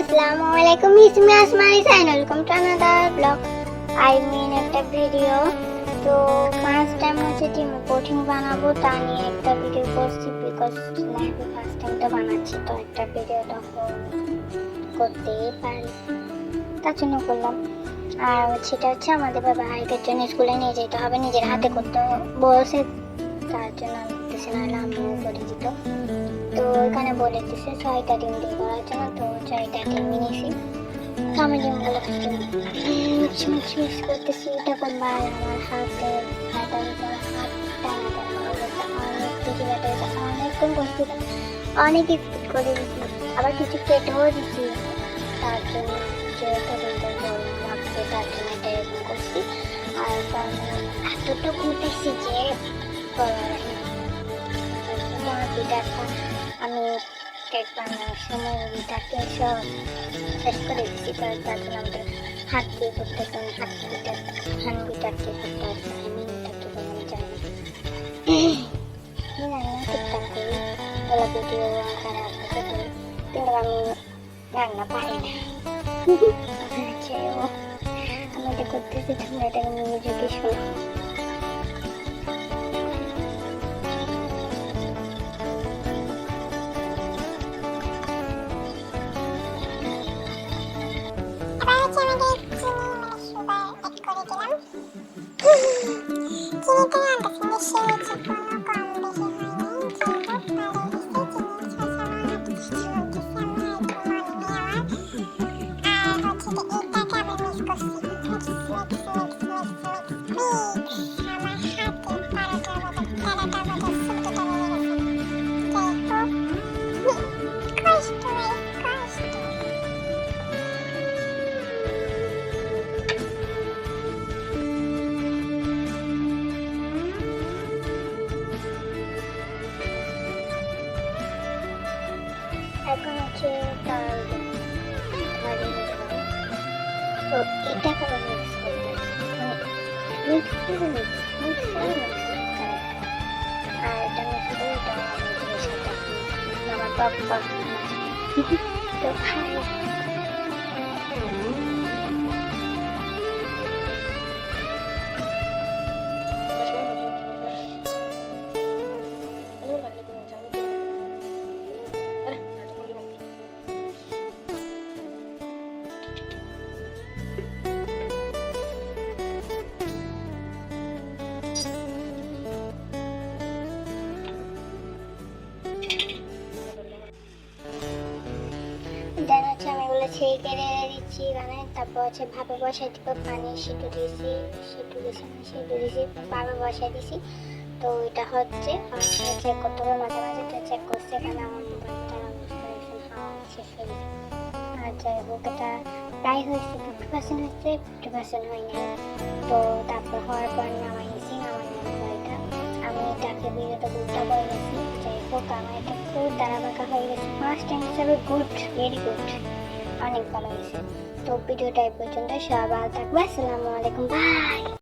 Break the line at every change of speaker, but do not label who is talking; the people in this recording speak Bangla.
আসসালামু আলাইকুম, ইসমি Asmani sign welcome to another blog I mean একটা ভিডিও তো ফার্স্ট টাইম হচ্ছে আমি কোচিং বানাবো, তা নিয়ে একটা ভিডিও করছি বিকজ লাইফে ফার্স্ট টাইম তো বানাচ্ছি, তো একটা ভিডিও তখন করতেই পারি। তার জন্য করলাম। আর সেটা হচ্ছে আমাদের বাবা হাইকের জন্য স্কুলে নিয়ে যেতে হবে, নিজের হাতে করতে বলছে, তার জন্য আমি করতেছি আমিও করে দিত তো এখানে বলে দিছে ছয়টা ডিম দিয়ে করার জন্য। তো ছয়টা ডিম নিয়েছি তো আমি ডিমগুলো মিক্স করতেছি। তখন বার? আমার টানা টানা অনেক করছি অনেক স্পিড করে দিচ্ছি আবার কিছু কেটেও দিচ্ছি তার জন্য আপনি তার জন্য এটা এরকম করছি। আর কারণ এতটুকু উঠেছি যে বলার। আমি কেক বানানোর সময় পিঠাকে সব শেষ করে দিচ্ছি তার জন্য আমাদের হাত দিয়ে করতে কারণ হাত হান পিঠাকে করতে আমি এটা বানানো জানি না আমি টুকটাক করি ওরা ভিডিও আকারে আপনাকে করি কিন্তু আমি রান্না পারি না আমি এটা করতেছি তোমরা এটাকে মনোযোগী শোনো
curriculum. Kinikilan kasi ni Sherry Chacon. 携帯で割りるのを言いたいことなんですけど、ね、ミックスルーム、ミックスル
ームから、あー、ダメフルートを見つけちゃった。ママ、パパ、ママ、と、はい。হচ্ছে রেড়ে দিচ্ছি মানে তারপর হচ্ছে ভাপে বসাই দিব, পানি সিটু দিয়েছি সিটু দিয়েছি না সিটু দিয়েছি, ভাপে বসাই দিয়েছি। তো এটা হচ্ছে চেক করতে হবে, মাঝে মাঝে চেক করছে, এখানে আমার মোবাইলটা আর যাই হোক, এটা প্রায় হয়েছে ফিফটি পার্সেন্ট হয়েছে ফিফটি পার্সেন্ট হয়নি তো তারপর হওয়ার পর নামাই নিয়েছি নামাই এটা আমি এটাকে বিরত উল্টা করে গেছি যাই হোক, আমার এটা খুব দাঁড়া বাঁকা হয়ে গেছে। ফার্স্ট টাইম হিসাবে গুড ভেরি গুড অনেক ভালো হয়েছে। তো ভিডিওটা এই পর্যন্ত সবাই থাকবে। আসসালামু আলাইকুম। বাই